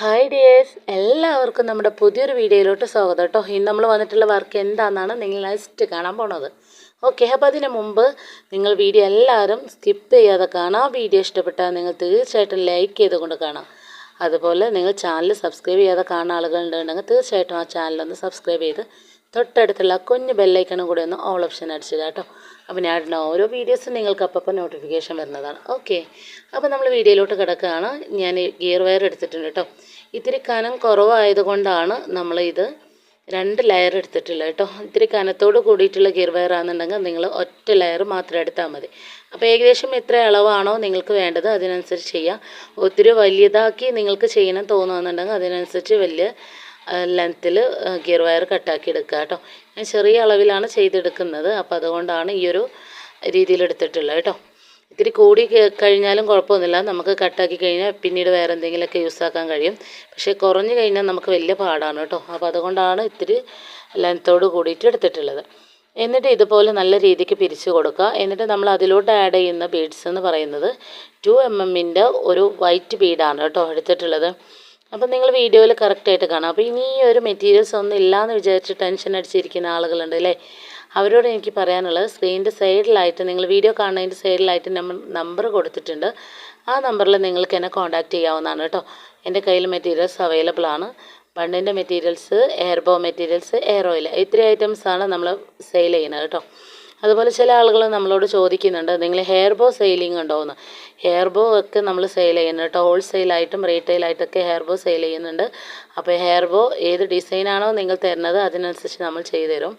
Hi dears എല്ലാവർക്കും നമ്മുടെ പുതിയൊരു വീഡിയോയിലോട്ട് സ്വാഗതം കേട്ടോ. ഇന്ന് നമ്മൾ വന്നിട്ടുള്ള വർക്ക് എന്താണെന്നാണ് നിങ്ങൾ നെക്സ്റ്റ് കാണാൻ പോണത്. ഓക്കെ അപ്പോൾ അതിന് മുമ്പ് നിങ്ങൾ വീഡിയോ എല്ലാവരും സ്കിപ്പ് ചെയ്യാതെ കാണാം. വീഡിയോ ഇഷ്ടപ്പെട്ടാൽ നിങ്ങൾ തീർച്ചയായിട്ടും ലൈക്ക് ചെയ്തുകൊണ്ട് കാണാം. അതുപോലെ നിങ്ങൾ ചാനൽ സബ്സ്ക്രൈബ് ചെയ്യാതെ കാണുന്ന ആളുകളുണ്ടെങ്കിൽ തീർച്ചയായിട്ടും ആ ചാനലൊന്ന് സബ്സ്ക്രൈബ് ചെയ്ത് തൊട്ടടുത്തുള്ള കുഞ്ഞ് ബെല്ലൈക്കണും കൂടെ ഒന്ന് ഓൾ ഓപ്ഷൻ അടിച്ചത് കേട്ടോ. അപ്പോൾ ഞാൻ ഇടുന്ന ഓരോ വീഡിയോസും നിങ്ങൾക്ക് അപ്പം നോട്ടിഫിക്കേഷൻ വരുന്നതാണ്. ഓക്കെ അപ്പോൾ നമ്മൾ വീഡിയോയിലോട്ട് കിടക്കുകയാണ്. ഞാൻ ഗിയർ വയർ എടുത്തിട്ടുണ്ട് കേട്ടോ. ഇത്തിരി കനം കുറവായതുകൊണ്ടാണ് ഇത് രണ്ട് ലെയർ എടുത്തിട്ടുള്ളത് കേട്ടോ. ഇത്തിരി കനത്തോട് കൂടിയിട്ടുള്ള ഗിയർ വയർ ആണെന്നുണ്ടെങ്കിൽ നിങ്ങൾ ഒറ്റ ലെയർ മാത്രം എടുത്താൽ മതി. അപ്പോൾ ഏകദേശം എത്ര അളവാണോ നിങ്ങൾക്ക് വേണ്ടത് അതിനനുസരിച്ച് ചെയ്യാം. ഒത്തിരി വലിയതാക്കി നിങ്ങൾക്ക് ചെയ്യണം തോന്നുന്നുണ്ടെങ്കിൽ അതിനനുസരിച്ച് വലിയ ലെങ്ത്തിൽ ഗിയർ വയർ കട്ടാക്കി എടുക്കുക കേട്ടോ. ഞാൻ ചെറിയ അളവിലാണ് ചെയ്തെടുക്കുന്നത്. അപ്പോൾ അതുകൊണ്ടാണ് ഈ ഒരു രീതിയിൽ എടുത്തിട്ടുള്ളത് കേട്ടോ. ഇത്തിരി കൂടി കഴിഞ്ഞാലും കുഴപ്പമൊന്നുമില്ല. നമുക്ക് കട്ടാക്കി കഴിഞ്ഞാൽ പിന്നീട് വേറെ എന്തെങ്കിലുമൊക്കെ യൂസ് ആക്കാൻ കഴിയും. പക്ഷേ കുറഞ്ഞു കഴിഞ്ഞാൽ നമുക്ക് വലിയ പാടാണ് കേട്ടോ. അപ്പോൾ അതുകൊണ്ടാണ് ഇത്തിരി ലെങ്ത്തോട് കൂടിയിട്ട് എടുത്തിട്ടുള്ളത്. എന്നിട്ട് ഇതുപോലെ നല്ല രീതിക്ക് പിരിച്ചു കൊടുക്കുക. എന്നിട്ട് നമ്മൾ അതിലോട്ട് ആഡ് ചെയ്യുന്ന ബീഡ്സ് എന്ന് പറയുന്നത് ടു എം എമ്മിന്റെ ഒരു വൈറ്റ് ബീഡാണ് കേട്ടോ എടുത്തിട്ടുള്ളത്. അപ്പം നിങ്ങൾ വീഡിയോയിൽ കറക്റ്റായിട്ട് കാണാം. അപ്പോൾ ഇനി ഈ ഒരു മെറ്റീരിയൽസ് ഒന്നും ഇല്ലയെന്ന് വിചാരിച്ച് ടെൻഷൻ അടിച്ചിരിക്കുന്ന ആളുകളുണ്ട് അല്ലേ? അവരോട് എനിക്ക് പറയാനുള്ളത് സ്ക്രീനിന്റെ സൈഡിലായിട്ട് നിങ്ങൾ വീഡിയോ കാണുന്നതിന്റെ സൈഡിലായിട്ട് നമ്മൾ നമ്പർ കൊടുത്തിട്ടുണ്ട്. ആ നമ്പറിൽ നിങ്ങൾക്ക് എന്നെ കോൺടാക്റ്റ് ചെയ്യാവുന്നതാണ് കേട്ടോ. എന്റെ കയ്യിൽ മെറ്റീരിയൽസ് അവൈലബിൾ ആണ്. ബണ്ണിന്റെ materials hair bow materials hair oil ഇത്രയും ഐറ്റംസാണ് നമ്മൾ സെയിൽ ചെയ്യുന്നത് കേട്ടോ. അതുപോലെ ചില ആളുകൾ നമ്മളോട് ചോദിക്കുന്നുണ്ട് നിങ്ങൾ ഹെയർബോ സെയിലിംഗ് ഉണ്ടോ എന്ന്? ഹെയർ ബോ ഒക്കെ നമ്മൾ സെയിൽ ചെയ്യുന്നുണ്ട് കേട്ടോ. ഹോൾസെയിലായിട്ടും റീറ്റെയിലായിട്ടൊക്കെ ഹെയർ ബോ സെയിൽ ചെയ്യുന്നുണ്ട്. അപ്പോൾ ഹെയർബോ ഏത് ഡിസൈനാണോ നിങ്ങൾ തരുന്നത് അതിനനുസരിച്ച് നമ്മൾ ചെയ്തു തരും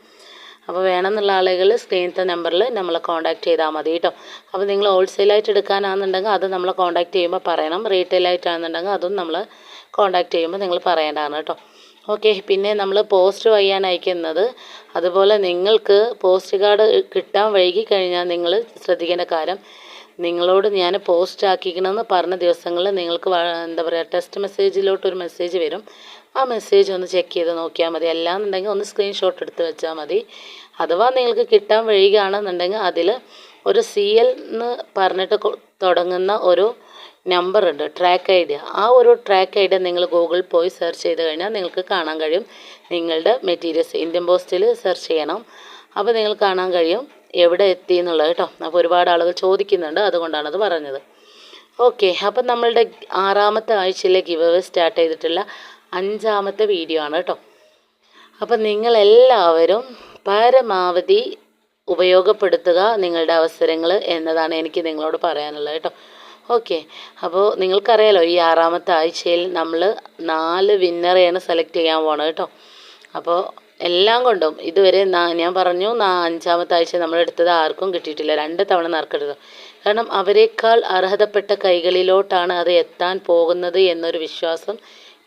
അപ്പോൾ വേണമെന്നുള്ള ആളുകൾ സ്ക്രീനത്തെ നമ്പറിൽ നമ്മളെ കോൺടാക്ട് ചെയ്താൽ മതി കേട്ടോ അപ്പോൾ നിങ്ങൾ ഹോൾസെയിലായിട്ട് എടുക്കാനാണെന്നുണ്ടെങ്കിൽ അത് നമ്മളെ കോൺടാക്ട് ചെയ്യുമ്പോൾ പറയണം. റീറ്റെയിലായിട്ടാണെന്നുണ്ടെങ്കിൽ അതും നമ്മൾ കോൺടാക്ട് ചെയ്യുമ്പോൾ നിങ്ങൾ പറയേണ്ടതാണ് കേട്ടോ ഓക്കെ പിന്നെ നമ്മൾ പോസ്റ്റ് വഴിയാണ് അയക്കുന്നത്. അതുപോലെ നിങ്ങൾക്ക് പോസ്റ്റ് കാർഡ് കിട്ടാൻ വൈകി കഴിഞ്ഞാൽ നിങ്ങൾ ശ്രദ്ധിക്കേണ്ട കാര്യം നിങ്ങളോട് ഞാൻ പോസ്റ്റ് ആക്കിക്കണമെന്ന് പറഞ്ഞ ദിവസങ്ങളിൽ നിങ്ങൾക്ക് എന്താ പറയുക ടെക്സ്റ്റ് മെസ്സേജിലോട്ട് ഒരു മെസ്സേജ് വരും. ആ മെസ്സേജ് ഒന്ന് ചെക്ക് ചെയ്ത് നോക്കിയാൽ മതി. അല്ലാന്നുണ്ടെങ്കിൽ ഒന്ന് സ്ക്രീൻഷോട്ട് എടുത്ത് വെച്ചാൽ മതി. അഥവാ നിങ്ങൾക്ക് കിട്ടാൻ വഴിയുകയാണെന്നുണ്ടെങ്കിൽ അതിൽ ഒരു സി എൽ എന്ന് പറഞ്ഞിട്ട് തുടങ്ങുന്ന ഒരു നമ്പർ ഉണ്ട് ട്രാക്ക് ഐ ഡി ആ ഒരു ട്രാക്ക് ഐ ഡി നിങ്ങൾ ഗൂഗിൾ പോയി സെർച്ച് ചെയ്ത് കഴിഞ്ഞാൽ നിങ്ങൾക്ക് കാണാൻ കഴിയും. നിങ്ങളുടെ മെറ്റീരിയൽസ് ഇന്ത്യൻ പോസ്റ്റിൽ സെർച്ച് ചെയ്യണം. അപ്പോൾ നിങ്ങൾ കാണാൻ കഴിയും. എവിടെ എത്തി എന്നുള്ളത് കേട്ടോ. അപ്പോൾ ഒരുപാട് ആളുകൾ ചോദിക്കുന്നുണ്ട് അതുകൊണ്ടാണത് പറഞ്ഞത്. ഓക്കെ അപ്പം നമ്മളുടെ ആറാമത്തെ ആഴ്ചയിലെ ഗിവ് അവേ സ്റ്റാർട്ട് ചെയ്തിട്ടുള്ള അഞ്ചാമത്തെ വീഡിയോ ആണ് കേട്ടോ. അപ്പം നിങ്ങളെല്ലാവരും പരമാവധി ഉപയോഗപ്പെടുത്തുക നിങ്ങളുടെ അവസരങ്ങൾ എന്നതാണ് എനിക്ക് നിങ്ങളോട് പറയാനുള്ളത് കേട്ടോ. ഓക്കെ അപ്പോൾ നിങ്ങൾക്കറിയാലോ ഈ ആറാമത്തെ ആഴ്ചയിൽ നമ്മൾ നാല് വിന്നറെയാണ് സെലക്ട് ചെയ്യാൻ പോണത് കേട്ടോ. അപ്പോൾ എല്ലാം കൊണ്ടും ഇതുവരെ ഞാൻ പറഞ്ഞു അഞ്ചാമത്തെ ആഴ്ച നമ്മളെടുത്തത് ആർക്കും കിട്ടിയിട്ടില്ല. രണ്ട് തവണ നറുക്കെടുത്തു. കാരണം അവരെക്കാൾ അർഹതപ്പെട്ട കൈകളിലോട്ടാണ് അത് എത്താൻ പോകുന്നത് എന്നൊരു വിശ്വാസം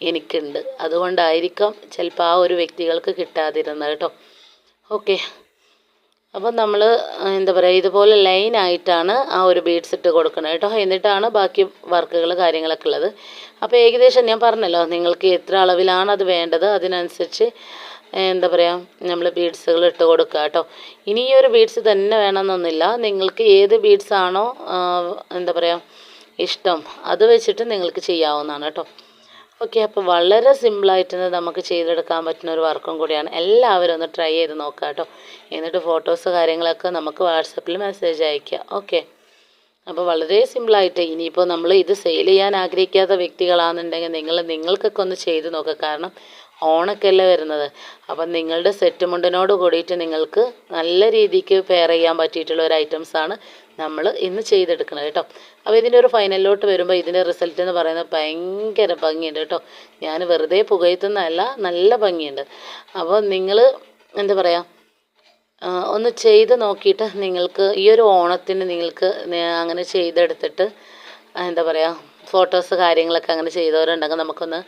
എനിക്കുണ്ട്. അതുകൊണ്ടായിരിക്കാം ചിലപ്പോൾ ആ ഒരു വ്യക്തികൾക്ക് കിട്ടാതിരുന്നത് കേട്ടോ. ഓക്കെ. അപ്പം നമ്മൾ എന്താ പറയുക ഇതുപോലെ ലൈനായിട്ടാണ് ആ ഒരു ബീഡ്സ് ഇട്ട് കൊടുക്കുന്നത് കേട്ടോ. എന്നിട്ടാണ് ബാക്കി വർക്കുകൾ കാര്യങ്ങളൊക്കെ ഉള്ളത്. അപ്പോൾ ഏകദേശം ഞാൻ പറഞ്ഞല്ലോ നിങ്ങൾക്ക് എത്ര അളവിലാണ് അത് വേണ്ടത്? അതിനനുസരിച്ച് എന്താ പറയുക നമ്മൾ ബീഡ്സുകൾ ഇട്ട് കൊടുക്കുക കേട്ടോ ഇനി ഈ ഒരു ബീഡ്സ് തന്നെ വേണമെന്നൊന്നുമില്ല നിങ്ങൾക്ക് ഏത് ബീഡ്സ് ആണോ എന്താ പറയുക ഇഷ്ടം അത് വെച്ചിട്ട് നിങ്ങൾക്ക് ചെയ്യാവുന്നതാണ് കേട്ടോ ഓക്കെ അപ്പോൾ വളരെ സിമ്പിളായിട്ട് നമുക്ക് ചെയ്തെടുക്കാൻ പറ്റുന്ന ഒരു വർക്കും കൂടിയാണ്. എല്ലാവരും ഒന്ന് ട്രൈ ചെയ്ത് നോക്കുക കേട്ടോ എന്നിട്ട് ഫോട്ടോസ് കാര്യങ്ങളൊക്കെ നമുക്ക് വാട്സപ്പിൽ മെസ്സേജ് അയയ്ക്കുക ഓക്കെ. അപ്പോൾ വളരെ സിമ്പിളായിട്ട് ഇനിയിപ്പോൾ നമ്മൾ ഇത് സെയിൽ ചെയ്യാൻ ആഗ്രഹിക്കാത്ത വ്യക്തികളാണെന്നുണ്ടെങ്കിൽ നിങ്ങൾ നിങ്ങൾക്കൊക്കെ ഒന്ന് ചെയ്ത് നോക്കുക കാരണം ഓണൊക്കെയല്ലേ വരുന്നത്. അപ്പം നിങ്ങളുടെ സെറ്റ് മുണ്ടിനോട് കൂടിയിട്ട് നിങ്ങൾക്ക് നല്ല രീതിക്ക് പെയർ ചെയ്യാൻ പറ്റിയിട്ടുള്ള ഒരു ഐറ്റംസാണ് നമ്മൾ ഇന്ന് ചെയ്തെടുക്കുന്നത് കേട്ടോ. അപ്പോൾ ഇതിന്റെ ഒരു ഫൈനലിലോട്ട് വരുമ്പോൾ ഇതിന്റെ റിസൾട്ട് എന്ന് പറയുന്നത് ഭയങ്കര ഭംഗിയുണ്ട് കേട്ടോ. ഞാൻ വെറുതെ പുകയത്തുന്നതല്ല നല്ല ഭംഗിയുണ്ട്. അപ്പോൾ നിങ്ങൾ എന്താ പറയുക ഒന്ന് ചെയ്ത് നോക്കിയിട്ട് നിങ്ങൾക്ക് ഈ ഒരു ഓണത്തിന് നിങ്ങൾക്ക് അങ്ങനെ ചെയ്തെടുത്തിട്ട് എന്താ പറയുക ഫോട്ടോസ് കാര്യങ്ങളൊക്കെ അങ്ങനെ ചെയ്തവരുണ്ടെങ്കിൽ നമുക്കൊന്ന്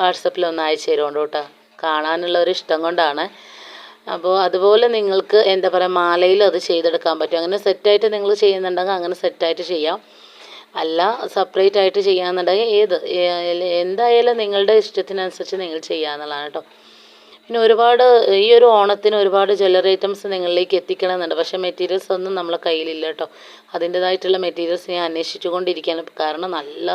വാട്സപ്പിൽ ഒന്ന് അയച്ചു തരുകൊണ്ട് കേട്ടോ കാണാനുള്ള ഒരു ഇഷ്ടം കൊണ്ടാണ്. അപ്പോൾ അതുപോലെ നിങ്ങൾക്ക് എന്താ പറയുക മാലയിൽ അത് ചെയ്തെടുക്കാൻ പറ്റും. അങ്ങനെ സെറ്റായിട്ട് നിങ്ങൾ ചെയ്യുന്നുണ്ടെങ്കിൽ അങ്ങനെ സെറ്റായിട്ട് ചെയ്യാം. അല്ല സെപ്പറേറ്റ് ആയിട്ട് ചെയ്യാമെന്നുണ്ടെങ്കിൽ ഏത്? എന്തായാലും നിങ്ങളുടെ ഇഷ്ടത്തിനനുസരിച്ച് നിങ്ങൾ ചെയ്യാമെന്നുള്ളതാണ് കേട്ടോ. പിന്നെ ഒരുപാട് ഈ ഒരു ഓണത്തിന് ഒരുപാട് ജ്വല്ലറി ഐറ്റംസ് നിങ്ങളിലേക്ക് എത്തിക്കണമെന്നുണ്ട്. പക്ഷേ മെറ്റീരിയൽസ് ഒന്നും നമ്മളെ കയ്യിലില്ല കേട്ടോ. അതിന്റെതായിട്ടുള്ള മെറ്റീരിയൽസ് ഞാൻ അന്വേഷിച്ചു കൊണ്ടിരിക്കുകയാണ്. കാരണം നല്ല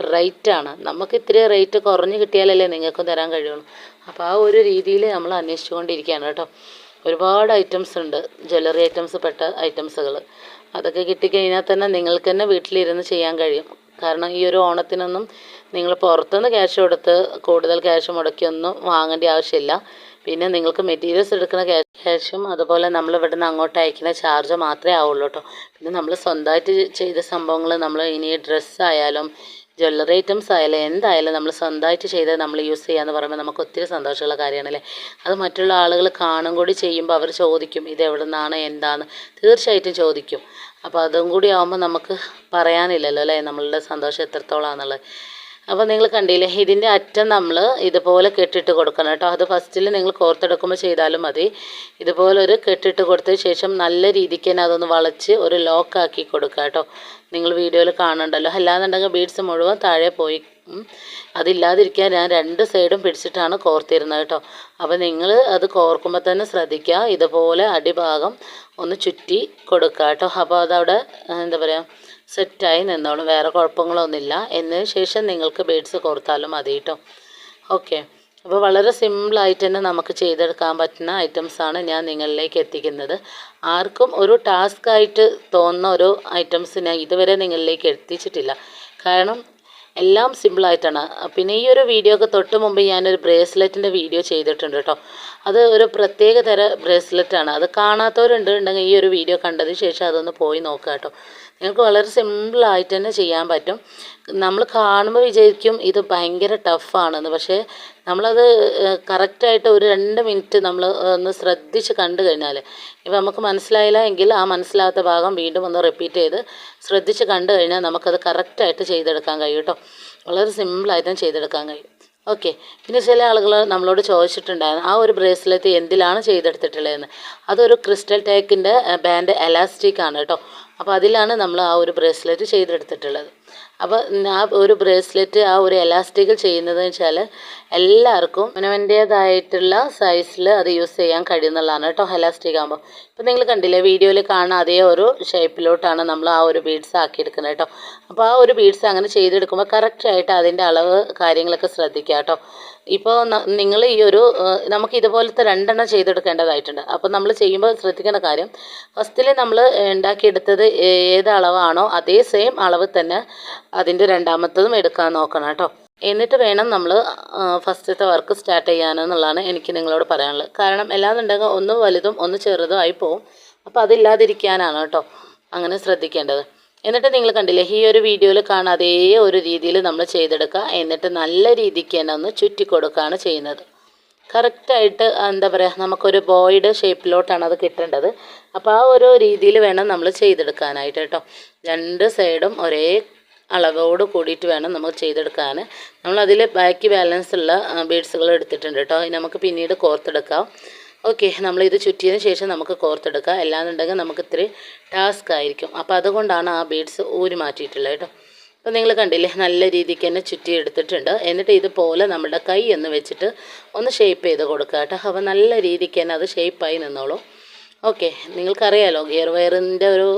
റേറ്റാണ് നമുക്ക് ഇത്തിരി റേറ്റ് കുറഞ്ഞ് കിട്ടിയാലല്ലേ നിങ്ങൾക്കും തരാൻ കഴിയുള്ളൂ. അപ്പോൾ ആ ഒരു രീതിയിൽ നമ്മൾ അന്വേഷിച്ചുകൊണ്ടിരിക്കുകയാണ് കേട്ടോ. ഒരുപാട് ഐറ്റംസ് ഉണ്ട്. ജ്വല്ലറി ഐറ്റംസ് പെട്ട ഐറ്റംസുകൾ അതൊക്കെ കിട്ടിക്കഴിഞ്ഞാൽ തന്നെ നിങ്ങൾക്ക് തന്നെ വീട്ടിലിരുന്ന് ചെയ്യാൻ കഴിയും. കാരണം ഈ ഒരു ഓണത്തിനൊന്നും നിങ്ങൾ പുറത്തുനിന്ന് ക്യാഷ് കൊടുത്ത് കൂടുതൽ ക്യാഷ് മുടക്കിയൊന്നും വാങ്ങേണ്ട ആവശ്യമില്ല. പിന്നെ നിങ്ങൾക്ക് മെറ്റീരിയൽസ് എടുക്കുന്ന ക്യാഷും അതുപോലെ നമ്മൾ ഇവിടുന്ന് അങ്ങോട്ട് അയക്കുന്ന ചാർജ് മാത്രമേ ആവുള്ളൂ കേട്ടോ. പിന്നെ നമ്മൾ സ്വന്തമായിട്ട് ചെയ്ത സംഭവങ്ങൾ നമ്മൾ ഇനി ഡ്രസ്സ് ആയാലും ജ്വല്ലറി ഐറ്റംസ് ആയാലും എന്തായാലും നമ്മൾ സ്വന്തമായിട്ട് ചെയ്ത് നമ്മൾ യൂസ് ചെയ്യാന്ന് പറയുമ്പോൾ നമുക്ക് ഒത്തിരി സന്തോഷമുള്ള കാര്യമാണല്ലേ അത് മറ്റുള്ള ആളുകൾ കാണും കൂടി ചെയ്യുമ്പോൾ അവർ ചോദിക്കും ഇത് എവിടെ നിന്നാണ് എന്താണ് തീർച്ചയായിട്ടും ചോദിക്കും. അപ്പോൾ അതും കൂടി ആകുമ്പോൾ നമുക്ക് പറയാനില്ലല്ലോ അല്ലേ? നമ്മളുടെ സന്തോഷം എത്രത്തോളാന്നുള്ളത്. അപ്പോൾ നിങ്ങൾ കണ്ടില്ലേ ഇതിന്റെ അറ്റം നമ്മൾ ഇതുപോലെ കെട്ടിട്ട് കൊടുക്കണം കേട്ടോ. അത് ഫസ്റ്റിൽ നിങ്ങൾ കോർത്തെടുക്കുമ്പോൾ ചെയ്താലും മതി. ഇതുപോലെ ഒരു കെട്ടിട്ട് കൊടുത്ത ശേഷം നല്ല രീതിക്ക് തന്നെ അതൊന്ന് വളച്ച് ഒരു ലോക്കാക്കി കൊടുക്കുക കേട്ടോ. നിങ്ങൾ വീഡിയോയിൽ കാണണ്ടല്ലോ അല്ലാന്നുണ്ടെങ്കിൽ ബീഡ്സ് മുഴുവൻ താഴെ പോയി. അതില്ലാതിരിക്കാൻ ഞാൻ രണ്ട് സൈഡും പിടിച്ചിട്ടാണ് കോർത്തിരുന്നത് കേട്ടോ. അപ്പോൾ നിങ്ങൾ അത് കോർക്കുമ്പോൾ തന്നെ ശ്രദ്ധിക്കുക. ഇതുപോലെ അടിഭാഗം ഒന്ന് ചുറ്റി കൊടുക്കുക കേട്ടോ. അപ്പോൾ അതവിടെ എന്താ പറയുക സെറ്റായി നിന്നോളും. വേറെ കുഴപ്പങ്ങളൊന്നുമില്ല. എന്നതിന് ശേഷം നിങ്ങൾക്ക് ബേഡ്സ് കോർത്താലും മതി കേട്ടോ ഓക്കെ അപ്പോൾ വളരെ സിമ്പിളായിട്ട് തന്നെ നമുക്ക് ചെയ്തെടുക്കാൻ പറ്റുന്ന ഐറ്റംസാണ് ഞാൻ നിങ്ങളിലേക്ക് എത്തിക്കുന്നത്. ആർക്കും ഒരു ടാസ്ക് ആയിട്ട് തോന്നുന്ന ഒരു ഐറ്റംസ് ഞാൻ ഇതുവരെ നിങ്ങളിലേക്ക് എത്തിച്ചിട്ടില്ല. കാരണം എല്ലാം സിമ്പിളായിട്ടാണ് പിന്നെ ഈ ഒരു വീഡിയോക്ക് തൊട്ട് മുമ്പ് ഞാനൊരു ബ്രേസ്ലെറ്റിന്റെ വീഡിയോ ചെയ്തിട്ടുണ്ട് കേട്ടോ അത് ഒരു പ്രത്യേക തര ബ്രേസ്ലെറ്റാണ് അത് കാണാത്തവരുണ്ട് ഉണ്ടെങ്കിൽ ഈ ഒരു വീഡിയോ കണ്ടതിന് ശേഷം അതൊന്ന് പോയി നോക്കുക കേട്ടോ നിങ്ങൾക്ക് വളരെ സിമ്പിളായിട്ട് തന്നെ ചെയ്യാൻ പറ്റും. നമ്മൾ കാണുമ്പോൾ വിചാരിക്കും ഇത് ഭയങ്കര ടഫാണെന്ന് പക്ഷേ നമ്മളത് കറക്റ്റായിട്ട് ഒരു രണ്ട് മിനിറ്റ് നമ്മൾ ഒന്ന് ശ്രദ്ധിച്ച് കണ്ടു കഴിഞ്ഞാൽ ഇപ്പം നമുക്ക് മനസ്സിലായില്ല എങ്കിൽ ആ മനസ്സിലാത്ത ഭാഗം വീണ്ടും ഒന്ന് റിപ്പീറ്റ് ചെയ്ത് ശ്രദ്ധിച്ച് കണ്ടു കഴിഞ്ഞാൽ നമുക്കത് കറക്റ്റായിട്ട് ചെയ്തെടുക്കാൻ കഴിയും കേട്ടോ വളരെ സിമ്പിളായിട്ടും ചെയ്തെടുക്കാൻ കഴിയും. ഓക്കെ പിന്നെ ചില ആളുകൾ നമ്മളോട് ചോദിച്ചിട്ടുണ്ടായിരുന്നു ആ ഒരു ബ്രേസ്ലെറ്റ് എന്തിലാണ് ചെയ്തെടുത്തിട്ടുള്ളതെന്ന്? അതൊരു ക്രിസ്റ്റൽ ടേക്കിന്റെ ബാൻഡ് എലാസ്റ്റിക് ആണ് കേട്ടോ അപ്പോൾ അതിലാണ് നമ്മൾ ആ ഒരു ബ്രേസ്ലെറ്റ് ചെയ്തെടുത്തിട്ടുള്ളത്. അപ്പോൾ ആ ഒരു ബ്രേസ്ലെറ്റ് ആ ഒരു എലാസ്റ്റിക്കിൽ ചെയ്യുന്നതെന്ന് വെച്ചാൽ എല്ലാവർക്കും അവനവന്റേതായിട്ടുള്ള സൈസിൽ അത് യൂസ് ചെയ്യാൻ കഴിയുന്നുള്ളതാണ് കേട്ടോ എലാസ്റ്റിക് ആകുമ്പോൾ ഇപ്പോൾ നിങ്ങൾ കണ്ടില്ലേ വീഡിയോയിൽ കാണുന്ന അതേ ഒരു ഷേപ്പിലോട്ടാണ് നമ്മൾ ആ ഒരു ബീഡ്സ് ആക്കിയെടുക്കുന്നത് കേട്ടോ. അപ്പോൾ ആ ഒരു ബീഡ്സ് അങ്ങനെ ചെയ്തെടുക്കുമ്പോൾ കറക്റ്റായിട്ട് അതിന്റെ അളവ് കാര്യങ്ങളൊക്കെ ശ്രദ്ധിക്കുക കേട്ടോ. ഇപ്പോൾ നിങ്ങൾ ഈ ഒരു നമുക്ക് ഇതുപോലത്തെ രണ്ടെണ്ണം ചെയ്തെടുക്കേണ്ടതായിട്ടുണ്ട്. അപ്പോൾ നമ്മൾ ചെയ്യുമ്പോൾ ശ്രദ്ധിക്കേണ്ട കാര്യം ഫസ്റ്റിൽ നമ്മൾ ഉണ്ടാക്കിയെടുത്തത് ഏത് അളവാണോ അതേ സെയിം അളവ് തന്നെ അതിന്റെ രണ്ടാമത്തതും എടുക്കാൻ നോക്കണം കേട്ടോ. എന്നിട്ട് വേണം നമ്മൾ ഫസ്റ്റത്തെ വർക്ക് സ്റ്റാർട്ട് ചെയ്യാനെന്നുള്ളതാണ് എനിക്ക് നിങ്ങളോട് പറയാനുള്ളത്. കാരണം എല്ലാന്നുണ്ടെങ്കിൽ ഒന്ന് വലുതും ഒന്ന് ചെറുതും ആയി പോവും. അപ്പോൾ അതില്ലാതിരിക്കാനാണ് കേട്ടോ അങ്ങനെ ശ്രദ്ധിക്കേണ്ടത്. എന്നിട്ട് നിങ്ങൾ കണ്ടില്ലേ ഈ ഒരു വീഡിയോയിൽ കാണാൻ അതേ ഒരു രീതിയിൽ നമ്മൾ ചെയ്തെടുക്കുക. എന്നിട്ട് നല്ല രീതിക്ക് തന്നെ ഒന്ന് ചുറ്റി കൊടുക്കുകയാണ് ചെയ്യുന്നത് കറക്റ്റായിട്ട് എന്താ പറയുക നമുക്കൊരു ബോയുടെ ഷേപ്പിലോട്ടാണ് അത് കിട്ടേണ്ടത്. അപ്പോൾ ആ ഒരു രീതിയിൽ വേണം നമ്മൾ ചെയ്തെടുക്കാനായിട്ട് കേട്ടോ. രണ്ട് സൈഡും ഒരേ അളവോട് കൂടിയിട്ട് വേണം നമ്മൾ ചെയ്തെടുക്കാൻ. നമ്മളതിൽ ബാക്കി ബാലൻസ് ഉള്ള ബീഡ്സുകൾ എടുത്തിട്ടുണ്ട് കേട്ടോ നമുക്ക് പിന്നീട് കോർത്തെടുക്കാം ഓക്കെ നമ്മളിത് ചുറ്റിയതിന് ശേഷം നമുക്ക് കോർത്തെടുക്കാം അല്ലാന്നുണ്ടെങ്കിൽ നമുക്ക് ഇത്തിരി ടാസ്ക് ആയിരിക്കും. അപ്പോൾ അതുകൊണ്ടാണ് ആ ബീഡ്സ് ഊരി മാറ്റിയിട്ടുള്ളത് കേട്ടോ അപ്പോൾ നിങ്ങൾ കണ്ടില്ലേ നല്ല രീതിക്ക് തന്നെ ചുറ്റി എടുത്തിട്ടുണ്ട്. എന്നിട്ട് ഇതുപോലെ നമ്മുടെ കൈ ഒന്ന് വെച്ചിട്ട് ഒന്ന് ഷേപ്പ് ചെയ്ത് കൊടുക്കുക കേട്ടോ അപ്പോൾ നല്ല രീതിക്ക് തന്നെ അത് ഷേപ്പായി നിന്നോളൂ. ഓക്കെ നിങ്ങൾക്കറിയാലോ ഗിയർ വയറിന്റെ ഒരു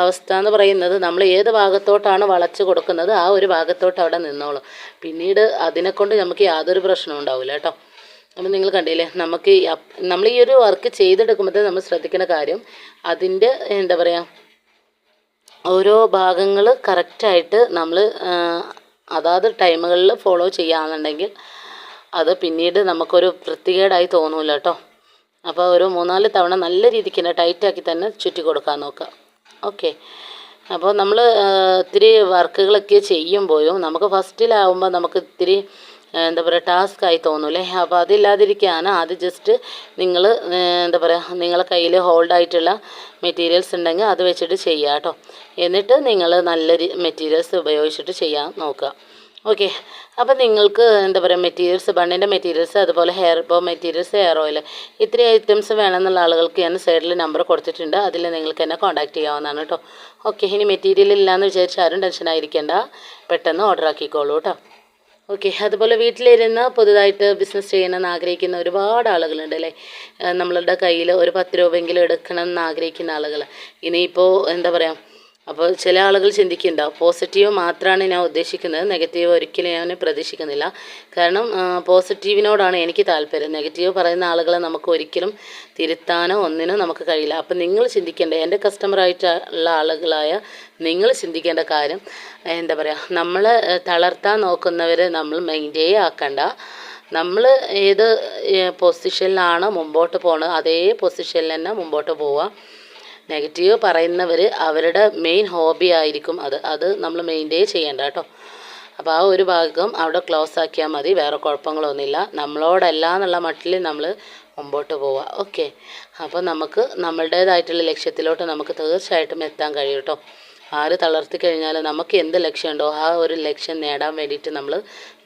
അവസ്ഥ എന്ന് പറയുന്നത് നമ്മൾ ഏത് ഭാഗത്തോട്ടാണ് വളച്ച് കൊടുക്കുന്നത് ആ ഒരു ഭാഗത്തോട്ട് അവിടെ നിന്നോളും. പിന്നീട് അതിനെക്കൊണ്ട് നമുക്ക് യാതൊരു പ്രശ്നവും ഉണ്ടാവില്ല കേട്ടോ. അപ്പം നിങ്ങൾ കണ്ടില്ലേ നമുക്ക് നമ്മൾ ഈ ഒരു വർക്ക് ചെയ്തെടുക്കുമ്പോൾ നമ്മൾ ശ്രദ്ധിക്കേണ്ട കാര്യം അതിന്റെ എന്താ പറയുക ഓരോ ഭാഗങ്ങൾ കറക്റ്റായിട്ട് നമ്മൾ അതാത് ടൈമുകളിൽ ഫോളോ ചെയ്യുകയാണെന്നുണ്ടെങ്കിൽ അത് പിന്നീട് നമുക്കൊരു വൃത്തികേടായി തോന്നില്ല കേട്ടോ. അപ്പോൾ ഒരു മൂന്നാൽ തവണ നല്ല രീതിക്ക് തന്നെ ടൈറ്റാക്കി തന്നെ ചുറ്റി കൊടുക്കാൻ നോക്കുക. ഓക്കെ. അപ്പോൾ നമ്മൾ ഇത്തിരി വർക്കുകളൊക്കെ ചെയ്യുമ്പോഴും നമുക്ക് ഫസ്റ്റിലാവുമ്പോൾ നമുക്ക് ഇത്തിരി എന്താ പറയുക ടാസ്ക് ആയി തോന്നൂലേ അപ്പോൾ അതില്ലാതിരിക്കാൻ അത് ജസ്റ്റ് നിങ്ങൾ എന്താ പറയുക നിങ്ങളെ കയ്യിൽ ഹോൾഡായിട്ടുള്ള മെറ്റീരിയൽസ് ഉണ്ടെങ്കിൽ അത് വെച്ചിട്ട് ചെയ്യുക കേട്ടോ എന്നിട്ട് നിങ്ങൾ നല്ല മെറ്റീരിയൽസ് ഉപയോഗിച്ചിട്ട് ചെയ്യാൻ നോക്കുക. ഓക്കെ അപ്പോൾ നിങ്ങൾക്ക് എന്താ പറയുക മെറ്റീരിയൽസ് ബണ്ണിന്റെ മെറ്റീരിയൽസ് അതുപോലെ hair bow materials hair oil ഇത്രയും ഐറ്റംസ് വേണമെന്നുള്ള ആളുകൾക്ക് ഞാൻ സൈഡിൽ നമ്പർ കൊടുത്തിട്ടുണ്ട്. അതിൽ നിങ്ങൾക്ക് എന്നെ കോൺടാക്ട് ചെയ്യാവുന്നതാണ് കേട്ടോ. ഓക്കെ ഇനി മെറ്റീരിയൽ ഇല്ലയെന്ന് വിചാരിച്ച് ആരും ടെൻഷൻ ആയിരിക്കേണ്ട. പെട്ടെന്ന് ഓർഡർ ആക്കിക്കോളൂ കേട്ടോ. ഓക്കെ അതുപോലെ വീട്ടിലിരുന്ന് പുതുതായിട്ട് ബിസിനസ് ചെയ്യണമെന്ന് ആഗ്രഹിക്കുന്ന ഒരുപാട് ആളുകളുണ്ട് അല്ലേ? നമ്മളുടെ കയ്യിൽ ഒരു പത്ത് രൂപയെങ്കിലും എടുക്കണം എന്ന് ആഗ്രഹിക്കുന്ന ആളുകൾ ഇനിയിപ്പോൾ എന്താ പറയുക അപ്പോൾ ചില ആളുകൾ ചിന്തിക്കുന്നുണ്ടാവും പോസിറ്റീവ് മാത്രമാണ് ഞാൻ ഉദ്ദേശിക്കുന്നത് നെഗറ്റീവ് ഒരിക്കലും ഞാൻ പ്രതീക്ഷിക്കുന്നില്ല. കാരണം പോസിറ്റീവിനോടാണ് എനിക്ക് താല്പര്യം. നെഗറ്റീവ് പറയുന്ന ആളുകളെ നമുക്ക് ഒരിക്കലും തിരുത്താനോ ഒന്നിനോ നമുക്ക് കഴിയില്ല. അപ്പം നിങ്ങൾ ചിന്തിക്കേണ്ട എന്റെ കസ്റ്റമറായിട്ടുള്ള ആളുകളായ നിങ്ങൾ ചിന്തിക്കേണ്ട കാര്യം എന്താ പറയുക നമ്മൾ തളർത്താൻ നോക്കുന്നവരെ നമ്മൾ മെയിന്റെയിൻ ആക്കണ്ട. നമ്മൾ ഏത് പൊസിഷനിലാണോ മുമ്പോട്ട് പോകുന്നത് അതേ പൊസിഷനിൽ തന്നെ മുമ്പോട്ട് പോവുക. നെഗറ്റീവ് പറയുന്നവർ അവരുടെ മെയിൻ ഹോബി ആയിരിക്കും അത്. അത് നമ്മൾ മെയിന്റെയിൻ ചെയ്യേണ്ട കേട്ടോ. അപ്പോൾ ആ ഒരു ഭാഗം അവിടെ ക്ലോസ് ആക്കിയാൽ മതി. വേറെ കുഴപ്പങ്ങളൊന്നുമില്ല. നമ്മളോടല്ല എന്നുള്ള മട്ടിൽ നമ്മൾ മുമ്പോട്ട് പോവുക ഓക്കെ അപ്പോൾ നമുക്ക് നമ്മളുടേതായിട്ടുള്ള ലക്ഷ്യത്തിലോട്ട് നമുക്ക് തീർച്ചയായിട്ടും എത്താൻ കഴിയും കേട്ടോ. ആര് തളർത്തി കഴിഞ്ഞാൽ നമുക്ക് എന്ത് ലക്ഷ്യമുണ്ടോ ആ ഒരു ലക്ഷ്യം നേടാൻ വേണ്ടിയിട്ട് നമ്മൾ